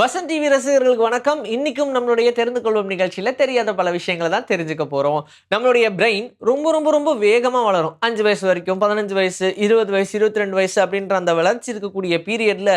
Vasanth TV ரசிகர்களுக்கு வணக்கம். இன்னைக்கும் நம்மளுடைய தெரிந்து கொள்வோம் நிகழ்ச்சியில் தெரியாத பல விஷயங்களை தான் தெரிஞ்சுக்க போகிறோம் நம்மளுடைய பிரெயின் ரொம்ப ரொம்ப ரொம்ப வேகமாக வளரும். அஞ்சு வயசு வரைக்கும் பதினஞ்சு வயசு இருபது வயசு இருபத்தி ரெண்டு வயசு அப்படின்ற அந்த வளர்ச்சி இருக்கக்கூடிய பீரியடில்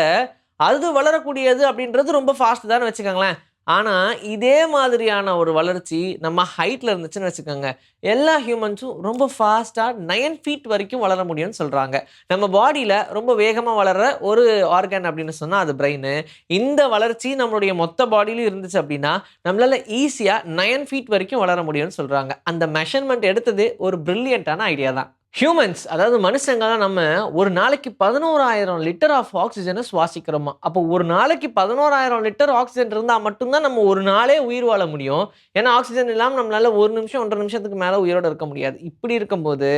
அது வளரக்கூடியது அப்படின்றது ரொம்ப ஃபாஸ்ட் தான் வச்சுக்கோங்களேன். ஆனால் இதே மாதிரியான ஒரு வளர்ச்சி நம்ம ஹைட்டில் இருந்துச்சுன்னு வச்சுக்கோங்க. எல்லா ஹியூமன்ஸும் ரொம்ப ஃபாஸ்ட்டாக நயன் ஃபீட் வரைக்கும் வளர முடியும்னு சொல்கிறாங்க நம்ம பாடியில் ரொம்ப வேகமாக வளர்ற ஒரு ஆர்கன் அப்படின்னு சொன்னால் அது பிரெயின் இந்த வளர்ச்சி நம்மளுடைய மொத்த பாடியிலும் இருந்துச்சு அப்படின்னா நம்மளால் ஈஸியாக நயன் ஃபீட் வரைக்கும் வளர முடியும்னு சொல்கிறாங்க அந்த மெஷர்மெண்ட் எடுத்தது ஒரு ப்ரில்லியண்ட்டான ஐடியா தான். ஹியூமன்ஸ் அதாவது மனுஷங்களாம் நம்ம ஒரு நாளைக்கு பதினோராயிரம் லிட்டர் ஆஃப் ஆக்சிஜனை சுவாசிக்கிறோமா? அப்போ ஒரு நாளைக்கு பதினோராயிரம் லிட்டர் ஆக்சிஜன் இருந்தால் மட்டும்தான் நம்ம ஒரு நாளே உயிர் வாழ முடியும். ஏன்னா ஆக்சிஜன் இல்லாமல் நம்மளால ஒரு நிமிஷம் ஒன்றரை நிமிஷத்துக்கு மேலே உயிரோட இருக்க முடியாது. இப்படி இருக்கும்போது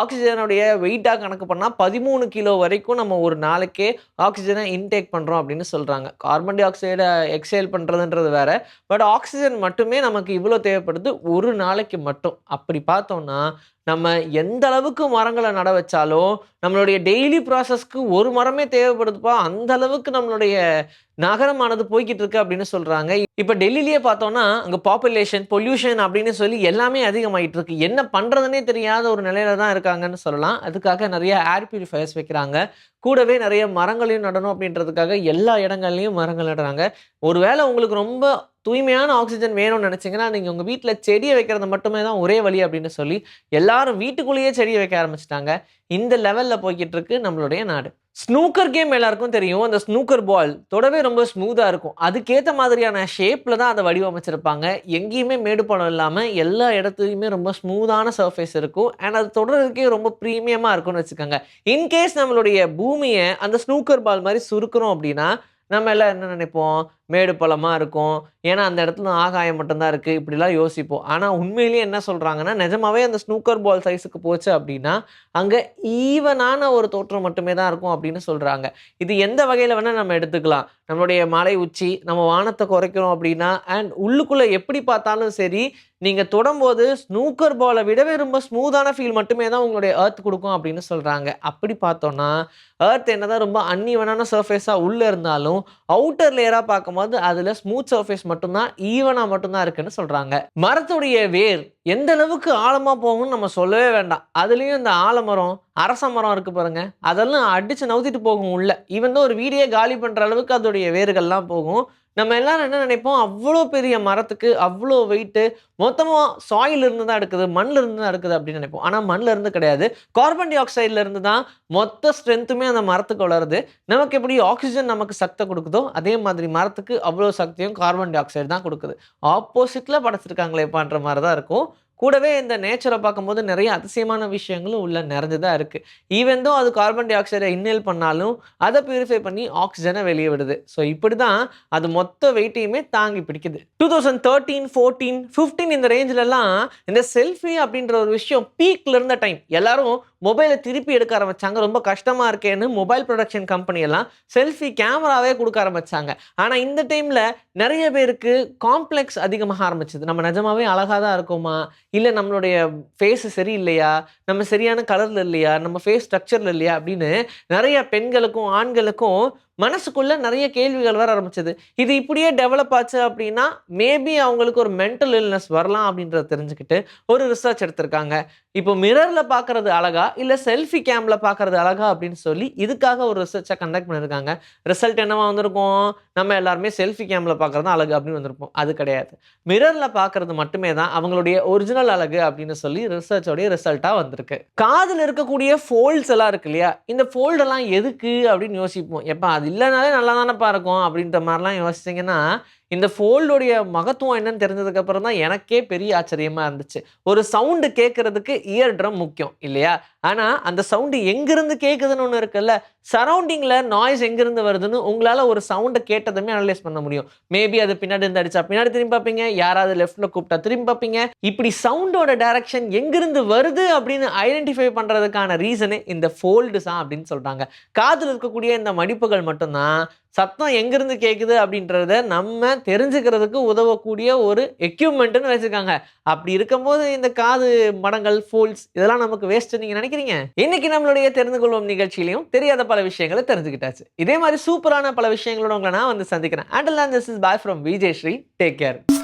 ஆக்சிஜனுடைய வெயிட்டாக கணக்கு பண்ணால் பதிமூணு கிலோ வரைக்கும் நம்ம ஒரு நாளைக்கே ஆக்சிஜனை இன்டேக் பண்ணுறோம் அப்படின்னு சொல்கிறாங்க கார்பன் டை ஆக்சைடை எக்ஸைல் பண்ணுறதுன்றது வேற. பட் ஆக்சிஜன் மட்டுமே நமக்கு இவ்வளோ தேவைப்படுது ஒரு நாளைக்கு மட்டும். அப்படி பார்த்தோம்னா நம்ம எந்த அளவுக்கு மரங்களை நட வச்சாலும் நம்மளுடைய டெய்லி ப்ராசஸ்க்கு ஒரு மரமே தேவைப்படுதுப்பா. அந்த அளவுக்கு நம்மளுடைய நகரமானது போய்கிட்டு இருக்கு அப்படின்னு சொல்றாங்க. இப்போ டெல்லிலேயே பார்த்தோம்னா அங்கே பாப்புலேஷன் பொல்யூஷன் அப்படின்னு சொல்லி எல்லாமே அதிகமாயிட்டு இருக்கு. என்ன பண்றதுன்னே தெரியாத ஒரு நிலையில தான் இருக்காங்கன்னு சொல்லலாம். அதுக்காக நிறைய ஏர் பியூரிஃபயர்ஸ் வைக்கிறாங்க. கூடவே நிறைய மரங்களையும் நடணும் அப்படின்றதுக்காக எல்லா இடங்கள்லையும் மரங்கள் நடுறாங்க. ஒருவேளை உங்களுக்கு ரொம்ப தூய்மையான ஆக்சிஜன் வேணும்னு நினச்சிங்கன்னா நீங்கள் உங்கள் வீட்டில் செடியை வைக்கிறது மட்டுமே தான் ஒரே வழி அப்படின்னு சொல்லி எல்லாரும் வீட்டுக்குள்ளேயே செடியை வைக்க ஆரம்பிச்சிட்டாங்க. இந்த லெவலில் போய்கிட்டு இருக்கு நம்மளுடைய நாடு. ஸ்னூக்கர் கேம் எல்லாருக்கும் தெரியும். அந்த ஸ்னூக்கர் பால் தொடவே ரொம்ப ஸ்மூத்தாக இருக்கும். அதுக்கேற்ற மாதிரியான ஷேப்பில் தான் அதை வடிவமைச்சிருப்பாங்க. எங்கேயுமே மேடு படம் இல்லாமல் எல்லா இடத்துலையுமே ரொம்ப ஸ்மூதான சர்ஃபேஸ் இருக்கும். அண்ட் அது தொடர்றதுக்கே ரொம்ப ப்ரீமியமாக இருக்கும்னு வச்சுக்கோங்க. இன்கேஸ் நம்மளுடைய பூமியை அந்த ஸ்னூக்கர் பால் மாதிரி சுருக்கிறோம் அப்படின்னா நம்ம எல்லாம் என்ன நினைப்போம்? மேடு பள்ளமாக இருக்கும். ஏன்னா அந்த இடத்துல ஆகாயம் மட்டும்தான் இருக்குது இப்படிலாம் யோசிப்போம். ஆனால் உண்மையிலேயே என்ன சொல்கிறாங்கன்னா நிஜமாவே அந்த ஸ்னூக்கர் பால் சைஸுக்கு போச்சு அப்படின்னா அங்கே ஈவனான ஒரு தோற்றம் மட்டுமே தான் இருக்கும் அப்படின்னு சொல்கிறாங்க இது எந்த வகையில் வேணால் நம்ம எடுத்துக்கலாம். நம்மளுடைய மலை உச்சி நம்ம வானத்தை குறைக்கிறோம் அப்படின்னா அண்ட் உள்ளுக்குள்ளே எப்படி பார்த்தாலும் சரி நீங்கள் தொடும்போது ஸ்னூக்கர் பாலை விடவே ரொம்ப ஸ்மூத்தான ஃபீல் மட்டுமே தான் உங்களுடைய ஏர்த் கொடுக்கும் அப்படின்னு சொல்கிறாங்க அப்படி பார்த்தோன்னா எர்த் என்னதான் ரொம்ப அன்னிவனான சர்ஃபேஸாக உள்ளே இருந்தாலும் அவுட்டர் லேயராக பார்க்கும்போது அதில் ஸ்மூத் சர்ஃபேஸ் மட்டும்தான் ஈவனாக மட்டும்தான் இருக்குன்னு சொல்கிறாங்க மரத்துடைய வேர் எந்த அளவுக்கு ஆழமாக போகும்னு நம்ம சொல்லவே வேண்டாம். அதுலேயும் இந்த ஆலமரம் அரச மரம் இருக்கு பாருங்க. அதெல்லாம் அடிச்சு நவுத்திட்டு போகும் உள்ள. ஈவன் தான் ஒரு வீடியே காலி பண்ணுற அளவுக்கு அதோடைய வேர்கள்லாம் போகும். நம்ம எல்லாரும் என்ன நினைப்போம்? அவ்வளோ பெரிய மரத்துக்கு அவ்வளோ வெயிட்டு மொத்தமாக சாயில் இருந்து தான் எடுக்குது மண்ணில் இருந்து தான் எடுக்குது அப்படின்னு நினைப்போம். ஆனால் மண்ணில் இருந்து கிடையாது. கார்பன் டை ஆக்சைடில் இருந்து தான் மொத்த ஸ்ட்ரென்த்துமே அந்த மரத்துக்கு வளருது. நமக்கு எப்படி ஆக்சிஜன் நமக்கு சக்தி கொடுக்குதோ அதே மாதிரி மரத்துக்கு அவ்வளோ சக்தியும் கார்பன் டை ஆக்சைடு தான் கொடுக்குது. ஆப்போசிட்டில் படைச்சிருக்காங்களேப்பான்ற மாதிரி தான் இருக்கும். கூடவே இந்த நேச்சரை பார்க்கும்போது நிறைய அதிசயமான விஷயங்களும் உள்ள நிறைஞ்சதாக இருக்குது ஈவன் அது கார்பன் டை ஆக்சைடை இன்னேல் பண்ணாலும் அதை பியூரிஃபை பண்ணி ஆக்சிஜனை வெளியே விடுது. ஸோ இப்படி தான் அது மொத்த வெயிட்டையுமே தாங்கி பிடிக்குது. Two thousand thirteen fourteen fifteen இந்த ரேஞ்சிலலாம் இந்த செல்ஃபி அப்படின்ற ஒரு விஷயம் பீக்கில் இருந்த டைம் எல்லாரும் மொபைலை திருப்பி எடுக்க ஆரம்பிச்சாங்க. ரொம்ப கஷ்டமாக இருக்கேன்னு மொபைல் ப்ரொடக்ஷன் கம்பெனி எல்லாம் செல்ஃபி கேமராவே கொடுக்க ஆரம்பிச்சாங்க. ஆனால் இந்த டைமில் நிறைய பேருக்கு காம்ப்ளெக்ஸ் அதிகமாக ஆரம்பிச்சது. நம்ம நிஜமாவே அழகாக தான் இருக்கோமா? இல்லை நம்மளுடைய ஃபேஸு சரியில்லையா? நம்ம சரியான கலரில் இல்லையா? நம்ம ஃபேஸ் ஸ்ட்ரக்சரில் இல்லையா? அப்படின்னு நிறைய பெண்களுக்கும் ஆண்களுக்கும் மனசுக்குள்ளே நிறைய கேள்விகள் வர ஆரம்பிச்சது. இது இப்படியே டெவலப் ஆச்சு அப்படின்னா மேபி அவங்களுக்கு ஒரு மென்டல் இல்னஸ் வரலாம் அப்படின்றத தெரிஞ்சுக்கிட்டு ஒரு ரிசர்ச் எடுத்திருக்காங்க. இப்போ மிரரில் பார்க்கறது அழகா இல்லை செல்ஃபி கேமில் பார்க்கறது அழகா அப்படின்னு சொல்லி இதுக்காக ஒரு ரிசர்ச்சை கண்டக்ட் பண்ணியிருக்காங்க. ரிசல்ட் என்னவா வந்திருக்கும்? நம்ம எல்லாருமே செல்ஃபி கேமில் பார்க்கறது தான் அழகு அப்படின்னு வந்திருப்போம். அது கிடையாது. மிரரில் பார்க்குறது மட்டுமே தான் அவங்களுடைய ஒரிஜினல் அழகு அப்படின்னு சொல்லி ரிசர்ச்சோடைய ரிசல்ட்டாக வந்திருக்கு. காதில் இருக்கக்கூடிய ஃபோல்ட்ஸ் எல்லாம் இருக்கு இல்லையா? இந்த ஃபோல்டெல்லாம் எதுக்கு அப்படின்னு யோசிப்போம். எப்போ அது இல்லைனாலே நல்லா தானேப்பா இருக்கும் அப்படின்ற மாதிரிலாம் யோசிச்சிங்கன்னா இந்த ஃபோல்டுடைய மகத்துவம் என்னன்னு தெரிஞ்சதுக்கப்புறம் தான் எனக்கே பெரிய ஆச்சரியமாக இருந்துச்சு. ஒரு சவுண்டு கேட்குறதுக்கு இயர் ட்ரம் முக்கியம் இல்லையா? ஆனா அந்த சவுண்டு எங்கிருந்து கேட்குதுன்னு ஒன்று இருக்குல்ல? சரௌண்டிங்கில் நாய்ஸ் எங்கிருந்து வருதுன்னு உங்களால ஒரு சவுண்டை கேட்டதுமே அனலைஸ் பண்ண முடியும். மேபி அது பின்னாடி இருந்து அடிச்சா பின்னாடி திரும்பி பார்ப்பீங்க. யாராவது லெஃப்ட்டில் கூப்பிட்டா திரும்பி பார்ப்பீங்க. இப்படி சவுண்டோட டைரக்ஷன் எங்கிருந்து வருது அப்படின்னு ஐடென்டிஃபை பண்றதுக்கான ரீசனு இந்த ஃபோல்டுஸா அப்படின்னு சொல்றாங்க. காதில் இருக்கக்கூடிய இந்த மடிப்புகள் மட்டும்தான் சத்தம் எங்கிருந்து கேட்குது அப்படின்றத நம்ம தெரிஞ்சுக்கிறதுக்கு உதவக்கூடிய ஒரு எக்யூப்மெண்ட்னு வச்சிருக்காங்க. அப்படி இருக்கும்போது இந்த காது மடங்கள் ஃபோல்ஸ் இதெல்லாம் நமக்கு வேஸ்ட் நீங்க நினைக்கிறீங்க இன்னைக்கு நம்மளுடைய தெரிந்து கொள்வோம் நிகழ்ச்சியிலையும் தெரியாத பல விஷயங்களை தெரிஞ்சுக்கிட்டாச்சு. இதே மாதிரி சூப்பரான பல விஷயங்களோட உங்களை நான் வந்து சந்திக்கிறேன். And this is bye from Vijay Sri take care